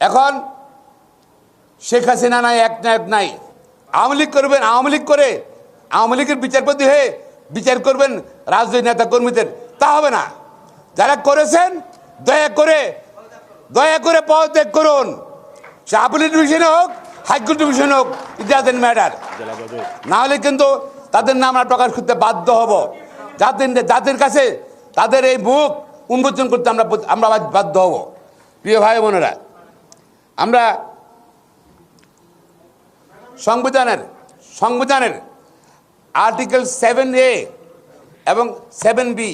এখন শেখ হাসিনা নাই, এক নায়ক নাই। আওয়ামী লীগ করবেন, আওয়ামী লীগ করে। আওয়ামী লীগের বিচারপতি হয়ে বিচার করবেন রাজনৈতিক নেতা কর্মীদের। তা হবে না। যারা করেছেন, দয়া করে দয়া করে পদত্যাগ করুন। সে আপিলের ডিভিশনে হোক, হাইকোর্ট ডিভিশনে হোক ইট ম্যাটার না হলে কিন্তু তাদের নাম আমরা প্রকাশ করতে বাধ্য হব। যাদের যাদের কাছে তাদের এই মুখ উন্মোচন করতে আমরা আমরা বাধ্য হব। প্রিয় ভাই বোনেরা আমরা সংবিধানের সংবিধানের আর্টিকেল সেভেন এ এবং সেভেন বি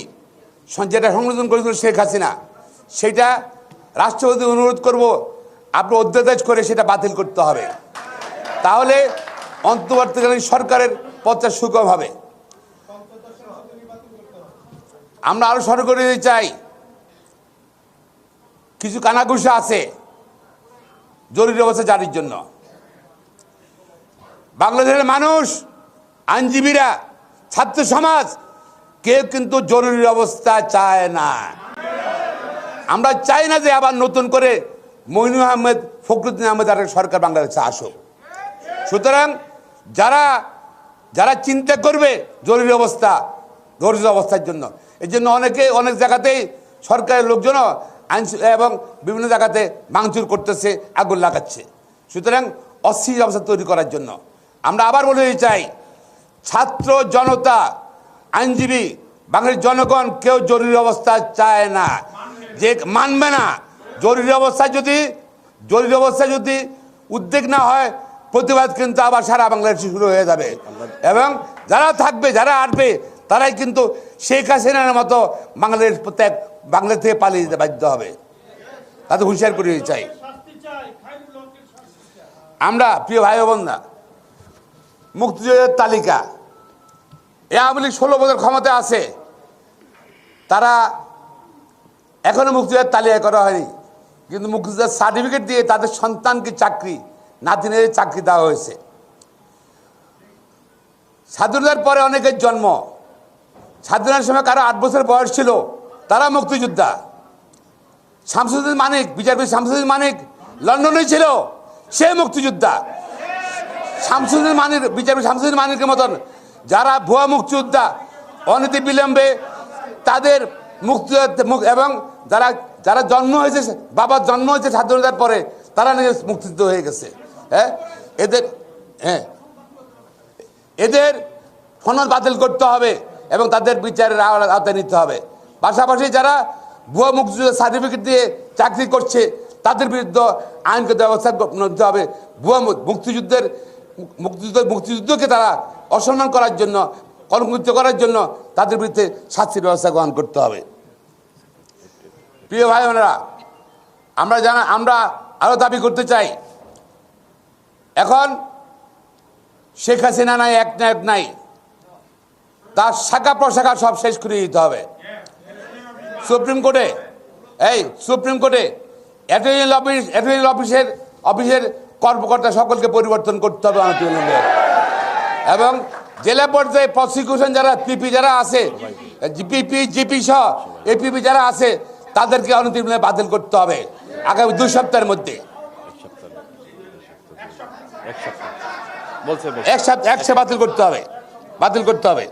যেটা সংশোধন করেছিল শেখ হাসিনা, সেটা রাষ্ট্রপতি অনুরোধ করব আপনি অধ্যাদেশ করে সেটা বাতিল করতে হবে। তাহলে অন্তর্বর্তীকালীন সরকারের পথটা সুগম হবে। আমরা আরও স্মরণ করে চাই। কিছু কানাঘুষা আছে। জরুরি অবস্থা জারির জন্য। বাংলাদেশের মানুষ, আইনজীবীরা, ছাত্র সমাজ, কেউ কিন্তু জরুরি অবস্থা চায় না। আমরা চাই না যে আবার নতুন করে মইনু আহমেদ, ফখরুদ্দিন আহমেদ আর সরকার বাংলাদেশে আসুক। সুতরাং যারা যারা চিন্তা করবে জরুরি অবস্থা, জরুরি অবস্থার জন্য এই জন্য অনেকে অনেক জায়গাতেই সরকারের লোকজনও আইন এবং বিভিন্ন জায়গাতে ভাঙচুর করতেছে, আগুন লাগাচ্ছে। সুতরাং অস্থির অবস্থা তৈরি করার জন্য। আমরা আবার বলে চাই, ছাত্র জনতা, আইনজীবী বাংলার জনগণ কেউ জরুরি অবস্থা চায় না। যে মানবে না, জরুরি অবস্থা যদি, জরুরি অবস্থা যদি উদ্বেগ না হয়, প্রতিবাদ কিন্তু আবার সারা বাংলাদেশে শুরু হয়ে যাবে। এবং যারা থাকবে, যারা আসবে তারাই কিন্তু শেখ হাসিনার মতো বাংলাদেশ প্রত্যেক বাংলাদেশ থেকে পালিয়ে যেতে বাধ্য হবে। তাতে হুঁশিয়ার করে চাই। আমরা প্রিয় ভাই বোনরা, মুক্তিযোদ্ধার তালিকা। এ আওয়ামী লীগ ষোলো বছর ক্ষমতা আছে। তারা এখনও মুক্তিযোদ্ধার তালিকা করা হয়নি। কিন্তু মুক্তিযোদ্ধার সার্টিফিকেট দিয়ে তাদের সন্তানকে চাকরি, নাতিনের চাকরি দেওয়া হয়েছে। স্বাধীনতার পরে অনেকের জন্ম। স্বাধীনতার সময় কারও আট বছর বয়স ছিল। তারা মুক্তিযোদ্ধা। শামসুদ্দিন মানিক, বিচারপতি শামসুদ্দিন মানিক লন্ডনে ছিল, সে মুক্তিযোদ্ধা। শামসুদ্দিন মানিক, বিচারপতি শামসুদ্দিন মানিকের মতন যারা ভুয়া মুক্তিযোদ্ধা, অনীতি বিলম্বে তাদের মুক্তি এবং যারা যারা জন্ম হয়েছে বাবার জন্ম হয়েছে স্বাধীনতার পরে, তারা নিজে মুক্তিযুদ্ধ হয়ে গেছে। হ্যাঁ? এদের হ্যাঁ। এদের সনদ বাতিল করতে হবে এবং তাদের বিচারের আওতা- আওতায় নিতে হবে। পাশাপাশি যারা ভুয়া মুক্তিযুদ্ধের সার্টিফিকেট দিয়ে চাকরি করছে, তাদের বিরুদ্ধে আইনগত ব্যবস্থা নিতে হবে। ভুয়া মুক্তিযুদ্ধের মুক্তিযুদ্ধ মুক্তিযুদ্ধকে তারা অসম্মান করার জন্য কলঙ্কিত করার জন্য তাদের বিরুদ্ধে শাস্তির ব্যবস্থা গ্রহণ করতে হবে। প্রিয় ভাই বোনেরা আমরা জানা আমরা আরও দাবি করতে চাই। এখন শেখ হাসিনা নাই, এক নায়ক নাই। তার শাখা প্রশাখা সব শেষ করে দিতে হবে। সুপ্রিম কোর্টে? এই সুপ্রিম কোর্টে অ্যাটর্নি অফিস অ্যাটর্নি অফিসের অফিসের কর্মকর্তা সকলকে পরিবর্তন করতে হবে অনতিবিলম্বে এবং জেলা পর্যায়ে প্রসিকিউশন যারা পিপি যারা আছে জিপিপি জিপি সহ এপিপি যারা আছে তাদেরকে অনতিবিলম্বে বাতিল করতে হবে আগামী দুই সপ্তাহের মধ্যে। এক সপ্তাহ বাতিল করতে হবে বাতিল করতে হবে।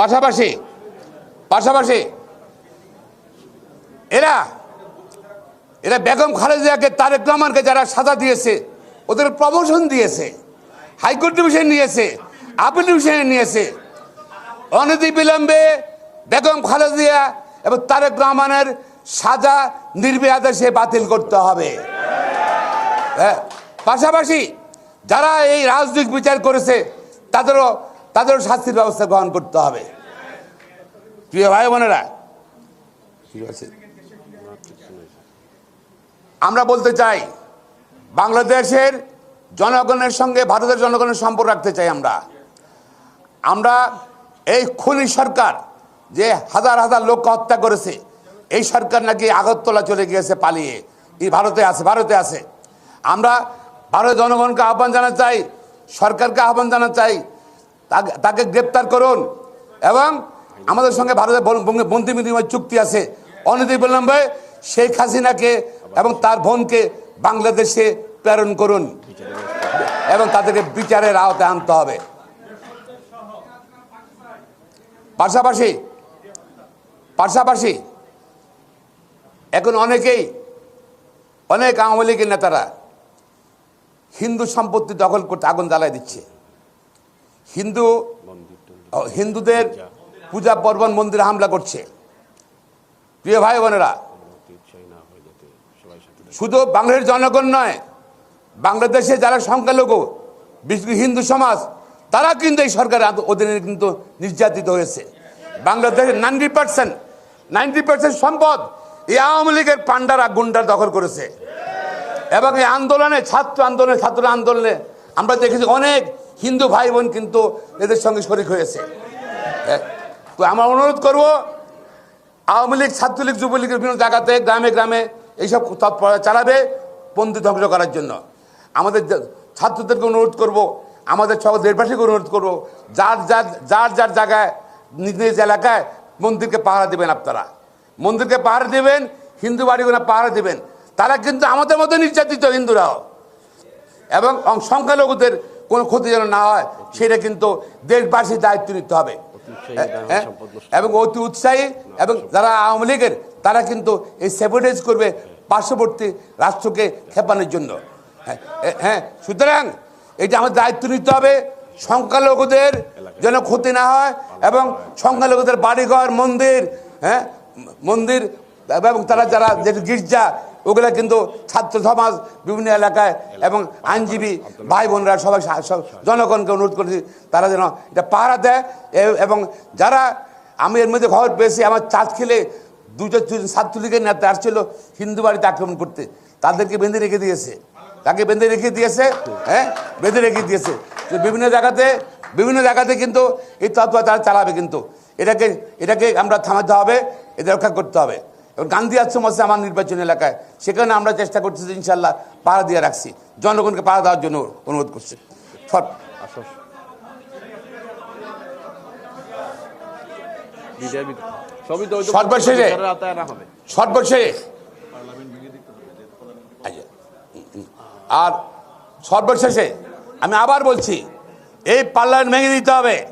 পাশাপাশি পাশাপাশি এরা এরা বেগম খালেদাকে তারেক রহমানকে যারা সাজা দিয়েছে ওদের প্রমোশন দিয়েছে হাইকোর্ট ডিভিশন নিয়েছে আপিল ডিভিশনে নিয়েছে বিলম্বে বেগম খালেদিয়া এবং তারেক রহমানের সাজা নির্বিয়াদে সে বাতিল করতে হবে। হ্যাঁ, পাশাপাশি যারা এই রাজনৈতিক বিচার করেছে তাদেরও তাদেরও শাস্তির ব্যবস্থা গ্রহণ করতে হবে। প্রিয় ভাই বোনেরা, ঠিক আছে। আমরা বলতে চাই, বাংলাদেশের জনগণের সঙ্গে ভারতের জনগণের সম্পর্ক রাখতে চাই আমরা। আমরা এই খুনি সরকার যে হাজার হাজার লোককে হত্যা করেছে, এই সরকার নাকি আগরতলা চলে গিয়েছে পালিয়ে। এই ভারতে আছে ভারতে আছে। আমরা ভারতের জনগণকে আহ্বান জানাতে চাই, সরকারকে আহ্বান জানাতে চাই তাকে গ্রেপ্তার করুন। এবং আমাদের সঙ্গে ভারতের বন্দি বিনিময় চুক্তি আছে। অনতিবিলম্বে শেখ হাসিনাকে এবং তার বোনকে বাংলাদেশে প্রেরণ করুন। এবং তাদেরকে বিচারের আওতায় আনতে হবে। পাশাপাশি পাশাপাশি এখন অনেকেই, অনেক আওয়ামী লীগের নেতারা হিন্দু সম্পত্তি দখল করতে আগুন জ্বালায় দিচ্ছে। হিন্দু হিন্দুদের পূজা পর্বণ মন্দিরে হামলা করছে। প্রিয় ভাই বোনেরা, শুধু বাংলাদেশের জনগণ নয়, বাংলাদেশে যারা সংখ্যালঘু, বিশেষ হিন্দু সমাজ, তারা কিন্তু এই সরকারের অধীনে কিন্তু নির্যাতিত হয়েছে। বাংলাদেশের নাইনটি পার্সেন্ট নাইনটি পার্সেন্ট সম্পদ এই আওয়ামী লীগের পান্ডারা গুন্ডার দখল করেছে। এবং এই আন্দোলনে, ছাত্র আন্দোলনে ছাত্র আন্দোলনে আমরা দেখেছি অনেক হিন্দু ভাই বোন কিন্তু এদের সঙ্গে শরিক হয়েছে। এ, তো আমার অনুরোধ করব আওয়ামী লীগ ছাত্রলীগ যুবলীগের বিভিন্ন জায়গাতে গ্রামে গ্রামে এইসব তৎপরতা চালাবে পন্থী ধ্বংস করার জন্য। আমাদের ছাত্রদেরকে অনুরোধ করব আমাদের সব দেশবাসীকে অনুরোধ করব যার যার যার যার জায়গায় নিজ নিজ এলাকায় মন্দিরকে পাহারা দেবেন আপনারা। মন্দিরকে পাহারা দেবেন হিন্দু বাড়িগুলো পাহারা দেবেন। তারা কিন্তু আমাদের মধ্যে নির্যাতিত হিন্দুরাও। এবং সংখ্যালঘুদের কোনো ক্ষতি যেন না হয় সেটা কিন্তু দেশবাসীর দায়িত্ব নিতে হবে। হ্যাঁ, এবং অতি উৎসাহী এবং যারা আওয়ামী লীগের তারা কিন্তু এই সেপোর্টাইজ করবে পার্শ্ববর্তী রাষ্ট্রকে খেপানোর জন্য। হ্যাঁ, হ্যাঁ সুতরাং এটা আমাদের দায়িত্ব নিতে হবে সংখ্যালঘুদের যেন ক্ষতি না হয় এবং সংখ্যালঘুদের বাড়িঘর মন্দির হ্যাঁ মন্দির এবং তারা যারা যে গির্জা, ওগুলা কিন্তু ছাত্র সমাজ বিভিন্ন এলাকায় এবং আইনজীবী ভাই বোনরা সবাই জনগণকে অনুরোধ করেছি, তারা যেন এটা পাহারা দেয়। এবং যারা আমি এর মধ্যে খবর পেয়েছি, আমার চাঁদ খেলে দুজন ছাত্রলীগের নেতা আসছিল হিন্দু বাড়িতে আক্রমণ করতে, তাদেরকে বেঁধে রেখে দিয়েছে। তাকে বেঁধে রেখে দিয়েছে হ্যাঁ? বেঁধে রেখে দিয়েছে। বিভিন্ন জায়গাতে বিভিন্ন জায়গাতে কিন্তু এই তত্ত্ব তারা চালাবে কিন্তু। এটাকে এটাকে আমরা থামাতে হবে, এটা রক্ষা করতে হবে। এবং গান্ধী আশ্রম আছে আমার নির্বাচন এলাকায়। সেখানে আমরা চেষ্টা করছি যে ইনশাল্লাহ পাড়া দিয়ে রাখছি। জনগণকে পাড়া দেওয়ার জন্য অনুরোধ করছি। সর্বশেষে- সর্বশেষ আচ্ছা। আর সর্বশেষে আমি আবার বলছি এই পার্লামেন্ট ভেঙে দিতে হবে।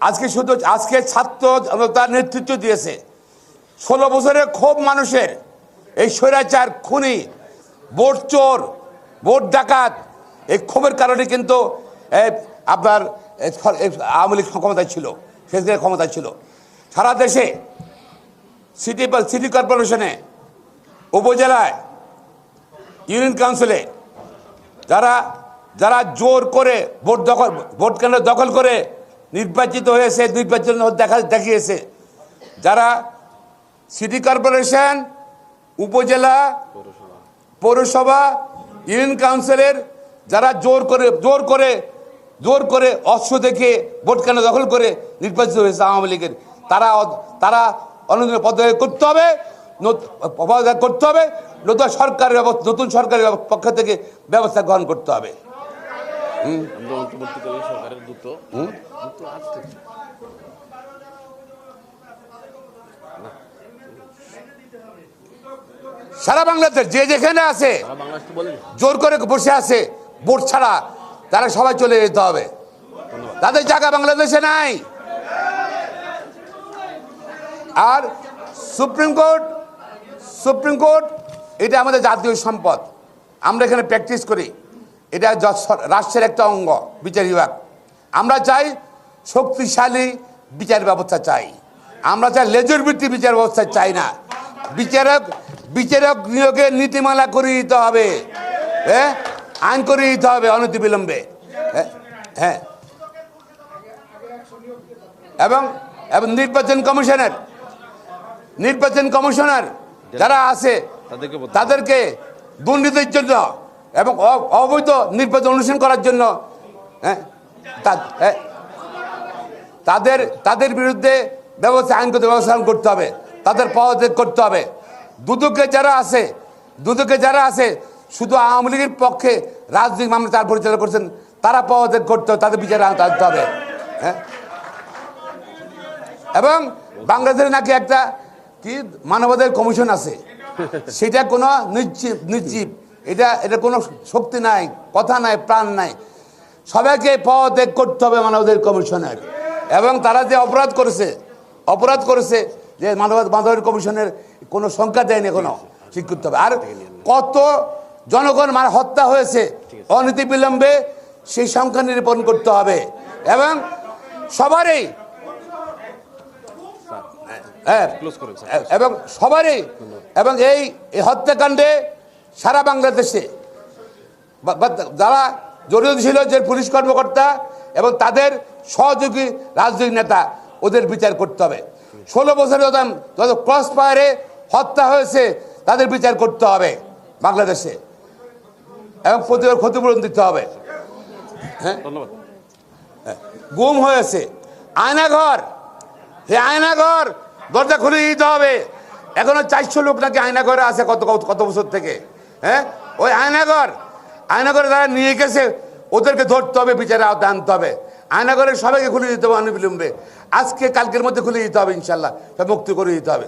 আজকে শুধু আজকে ছাত্র জনতার নেতৃত্ব দিয়েছে। ষোলো বছরের ক্ষোভ মানুষের। এই স্বৈরাচার, খুনি, ভোট চোর, ভোট ডাকাত, এই ক্ষোভের কারণে কিন্তু আপনার আওয়ামী লীগ ক্ষমতায় ছিল শেষের ক্ষমতায় ছিল। সারা দেশে সিটি সিটি কর্পোরেশনে, উপজেলায়, ইউনিয়ন কাউন্সিলে, যারা যারা জোর করে ভোট দখল, ভোট কেন্দ্র দখল করে নির্বাচিত হয়েছে নির্বাচন দেখা, দেখিয়েছে, যারা সিটি কর্পোরেশন উপজেলা পৌরসভা ইউনিয়ন কাউন্সিলের যারা জোর করে জোর করে জোর করে অস্ত্র দেখে ভোট কেন্দ্র দখল করে নির্বাচিত হয়েছে আওয়ামী লীগের? তারা তারা অনুদিন পদত্যাগ করতে হবে পদত্যাগ করতে হবে নতুন সরকারের ব্যবস্থা নতুন সরকারের পক্ষ থেকে ব্যবস্থা গ্রহণ করতে হবে। আমরা অন্তর্বর্তীকালীন সরকারের দ্রুত দ্রুত আসতে সারা বাংলাদেশ যে যেখানে আছে জোর করে বসে আছে ভোট ছাড়া তারা সবাই চলে যেতে হবে। তাদের জায়গা বাংলাদেশে নাই। আর সুপ্রিম কোর্ট সুপ্রিম কোর্ট এটা আমাদের জাতীয় সম্পদ। আমরা এখানে প্র্যাকটিস করি। এটা রাষ্ট্রের একটা অঙ্গ বিচার বিভাগ। আমরা চাই শক্তিশালী বিচার ব্যবস্থা চাই। আমরা চাই লেজুর ভিত্তি বিচার ব্যবস্থা চাই না। বিচারক বিচারক নিয়োগের নীতিমালা করে দিতে হবে। হ্যাঁ আইন করে দিতে হবে অনতিবিলম্বে। হ্যাঁ হ্যাঁ। এবং এবং নির্বাচন কমিশনের নির্বাচন কমিশনার যারা আছে তাদেরকে দুর্নীতির জন্য এবং অবৈধ নির্বাচন অনুসরণ করার জন্য হ্যাঁ তাদের তাদের বিরুদ্ধে ব্যবস্থা আইনগত ব্যবস্থা করতে হবে। তাদের পদত্যাগ করতে হবে। দুদকে যারা আছে, দুদকে যারা আছে, শুধু আওয়ামী লীগের পক্ষে রাজনৈতিক মামলা তার পরিচালনা করছেন, তারা পদত্যাগ করতে হবে, তাদের বিচারে আনতে হবে। হ্যাঁ? এবং বাংলাদেশের নাকি একটা কি মানবাধিকার কমিশন আছে, সেটা কোনো নিশ্চিত নিশ্চিত, এটা এটা কোনো শক্তি নাই, কথা নাই, প্রাণ নাই। সবাইকে পদত্যাগ করতে হবে মানবাধিকার কমিশনের। এবং তারা যে অপরাধ করেছে অপরাধ করেছে যে মানব মানবাধিকার কমিশনের কোনো সংখ্যা দেয়নি এখনও ঠিক করতে হবে। আর কত জনগণ মানে হত্যা হয়েছে অনীতি বিলম্বে সেই সংখ্যা নিরূপণ করতে হবে। এবং সবারই হ্যাঁ স্যার। এবং সবারই এবং এই হত্যাকাণ্ডে সারা বাংলাদেশে যারা জড়িত ছিল যে পুলিশ কর্মকর্তা এবং তাদের সহযোগী রাজনৈতিক নেতা ওদের বিচার করতে হবে। ষোলো বছরের যত যত ক্রস ফায়ারে হত্যা হয়েছে তাদের বিচার করতে হবে বাংলাদেশে। এবং প্রতিবার ক্ষতিপূরণ দিতে হবে। ধন্যবাদ। গুম হয়েছে। আয়নাঘর সে আয়নাঘর দরজা খুলে দিতে হবে। এখনও চারশো লোক নাকি আয়নাঘরে আছে কত কত- কত বছর থেকে। হ্যাঁ? ওই আয়নাঘর আয়নাঘরে তারা নিয়ে গেছে ওদেরকে ধরতে হবে বিচারে আওতায় আনতে হবে। আয়নাঘরে সবাইকে খুলে দিতে হবে অনবিলম্বে আজকে কালকের মধ্যে খুলে দিতে হবে ইনশাল্লাহ মুক্তি করে দিতে হবে।